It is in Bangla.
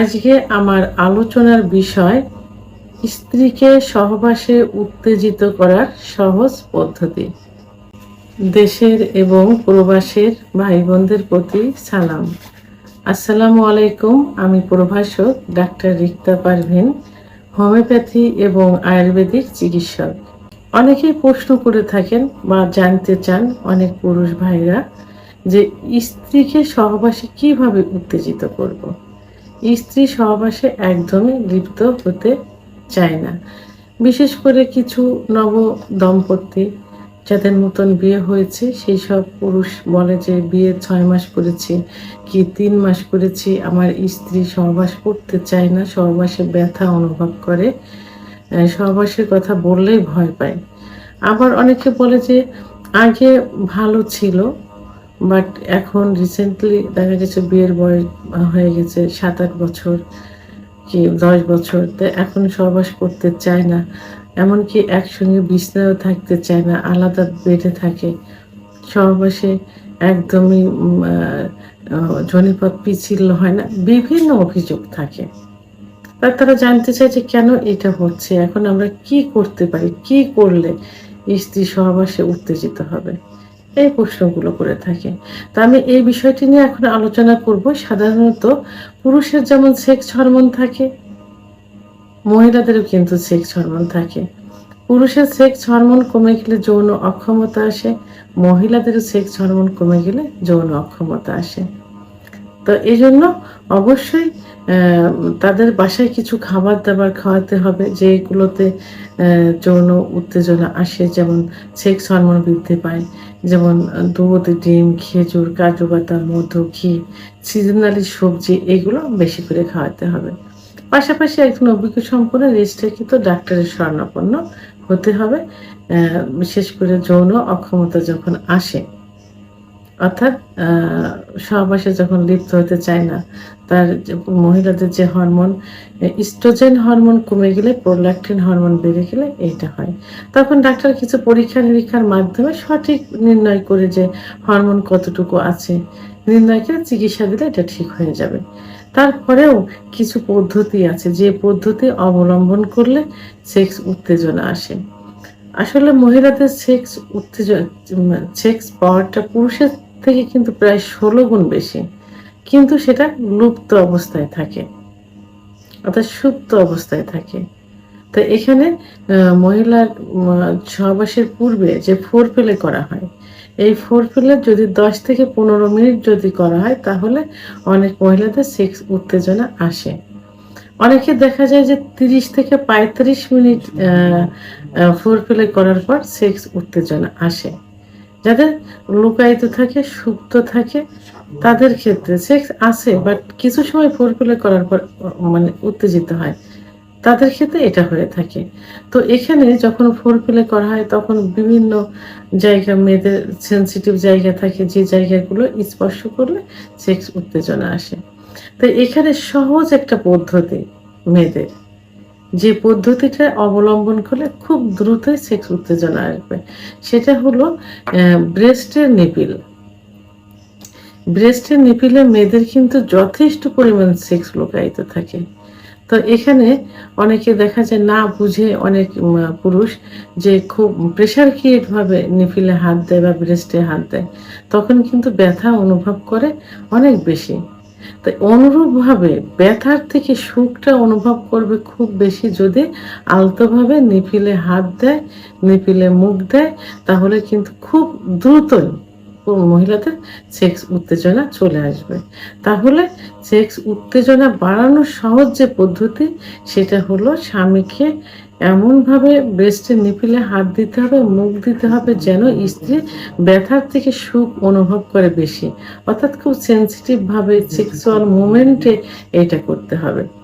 আজকে আমার আলোচনার বিষয় স্ত্রীকে সহবাসে উত্তেজিত করার সহজ পদ্ধতি। দেশের এবং প্রবাসের ভাই বোনদের প্রতি সালাম। আসসালামু আলাইকুম, আমি প্রভাষক ডাক্তার রিক্তা পারভিন, হোমিওপ্যাথি এবং আয়ুর্বেদিক চিকিৎসক। অনেকেই প্রশ্ন করে থাকেন বা জানতে চান অনেক পুরুষ ভাইরা যে স্ত্রীকে সহবাসে কীভাবে উত্তেজিত করব। স্ত্রী সহবাসে একদমই লিপ্ত হতে চায় না। বিশেষ করে কিছু নব দম্পতি যাদের নতুন বিয়ে হয়েছে, সেই সব পুরুষ বলে যে, বিয়ে ছয় মাস করেছি কি তিন মাস করেছি, আমার স্ত্রী সহবাস করতে চায় না, সহবাসে ব্যথা অনুভব করে সহবাসের কথা বললেই ভয় পায়। আবার অনেকে বলে যে, আগে ভালো ছিল বাট এখন রিসেন্টলি দেখা গেছে বিয়ের বয়স হয়ে গেছে সাত আট বছর কি দশ বছর। তো এখন সহবাস করতে চায় না। এমনকি একসঙ্গে বিছনায়ও থাকতে চায় না, আলাদা বেডে থাকে। সহবাসে একদমই জনিপথ পিছিল হয় না, বিভিন্ন অভিযোগ থাকে। তারা জানতে চায় যে কেন এটা হচ্ছে, এখন আমরা কি করতে পারি, কি করলে স্ত্রী সহবাসে উত্তেজিত হবে? এই প্রশ্নগুলো করে থাকে। তো আমি এই বিষয়টি নিয়ে এখন আলোচনা করব। সাধারণত পুরুষের যেমন সেক্স হরমোন থাকে, মহিলাদেরও কিন্তু সেক্স হরমোন থাকে। পুরুষের সেক্স হরমোন কমে গেলে যৌন অক্ষমতা আসে, মহিলাদেরও সেক্স হরমোন কমে গেলে যৌন অক্ষমতা আসে। তো এই জন্য অবশ্যই তাদের বাসায় কিছু খাবার দাবার খাওয়াতে হবে, যেগুলোতে যৌন উত্তেজনা আসে, যেমন সেক্স হরমোন বৃদ্ধি পায়, যেমন দুধ, ডিম, খেজুর, কাজু বাদাম, মধু, ঘি সিজনালি সবজি, এগুলো বেশি করে খাওয়াতে হবে। পাশাপাশি একজন অভিজ্ঞ সম্পন্ন রেজিস্ট্রিকৃত ডাক্তারের শরণাপন্ন হতে হবে বিশেষ করে যৌন অক্ষমতা যখন আসে। অর্থাৎ সহবাসে যখন লিপ্ত হতে চায় না, তার মহিলাদের যে হরমোন ইস্ট্রোজেন হরমোন কমে গেলে, প্রোল্যাক্টিন হরমোন বেড়ে গেলে এইটা হয়। তখন ডাক্তার কিছু পরীক্ষা নিরীক্ষার মাধ্যমে সঠিক নির্ণয় করে যে হরমোন কতটুকু আছে, নির্ণয় করে চিকিৎসা দিলে এটা ঠিক হয়ে যাবে। তারপরেও কিছু পদ্ধতি আছে, যে পদ্ধতি অবলম্বন করলে সেক্স উত্তেজনা আসে। আসলে মহিলাদের সেক্স উত্তেজনা সেক্স পাওয়ারটা পুরুষের থেকে কিন্তু প্রায় ষোলো গুণ বেশি। কিন্তু সেটা লুপ্ত অবস্থায় থাকে। অর্থাৎ সুপ্ত অবস্থায় থাকে। তো এখানে মহিলার সহবাসের পূর্বে যে ফোর পেলে করা হয়, এই ফোর পেলে যদি দশ থেকে পনেরো মিনিট যদি করা হয়, তাহলে অনেক মহিলাদের সেক্স উত্তেজনা আসে। অনেকে দেখা যায় যে তিরিশ থেকে পঁয়ত্রিশ মিনিট ফোর প্লে করার পর সেক্স উত্তেজনা আসে। যাদের লুকায়িত থাকে, সুপ্ত থাকে, তাদের ক্ষেত্রে সেক্স আসে বাট কিছু সময় ফোর প্লে করার পর মানে উত্তেজিত হয়। তাদের ক্ষেত্রে এটা হয়ে থাকে। তো এখানে যখন ফোর করা হয়, তখন বিভিন্ন জায়গা, মেয়েদের সেন্সিটিভ জায়গা থাকে, যে জায়গাগুলো স্পর্শ করলে সেক্স উত্তেজনা আসে। তো এখানে সহজ একটা পদ্ধতি মেয়েদের। যে পদ্ধতিটা অবলম্বন করলে খুব দ্রুতই সেক্স উত্তেজনা আসবে, সেটা হলো ব্রেস্টের নিপিল ব্রেস্টের নিপিলে মেয়েদের কিন্তু যথেষ্ট পরিমাণ সেক্স লুকায়িত থাকে। তো এখানে অনেকে দেখা যায় না বুঝে অনেক পুরুষ যে খুব প্রেশার ক্রিয়েট ভাবে নিপিলে হাত দেয় বা ব্রেস্টে হাত দেয়, তখন কিন্তু ব্যথা অনুভব করে অনেক বেশি। তো অনুরূপভাবে ব্যথার থেকে সুখটা অনুভব করবে খুব বেশি যদি আলতোভাবে নিপিলে হাত দেয়, নিপিলে মুখ দেয়, তাহলে কিন্তু খুব দ্রুতই মহিলাদের সেক্স উত্তেজনা চলে আসবে। তাহলে সেক্স উত্তেজনা বাড়ানোর সহজ যে পদ্ধতি, সেটা হলো স্বামীকে এমনভাবে ব্রেস্টের নিপিলে হাত দিতে হবে, মুখ দিতে হবে যেন স্ত্রী ব্যথার থেকে সুখ অনুভব করে বেশি। অর্থাৎ খুব সেন্সিটিভ ভাবে সেক্সুয়াল মুভমেন্টে এটা করতে হবে।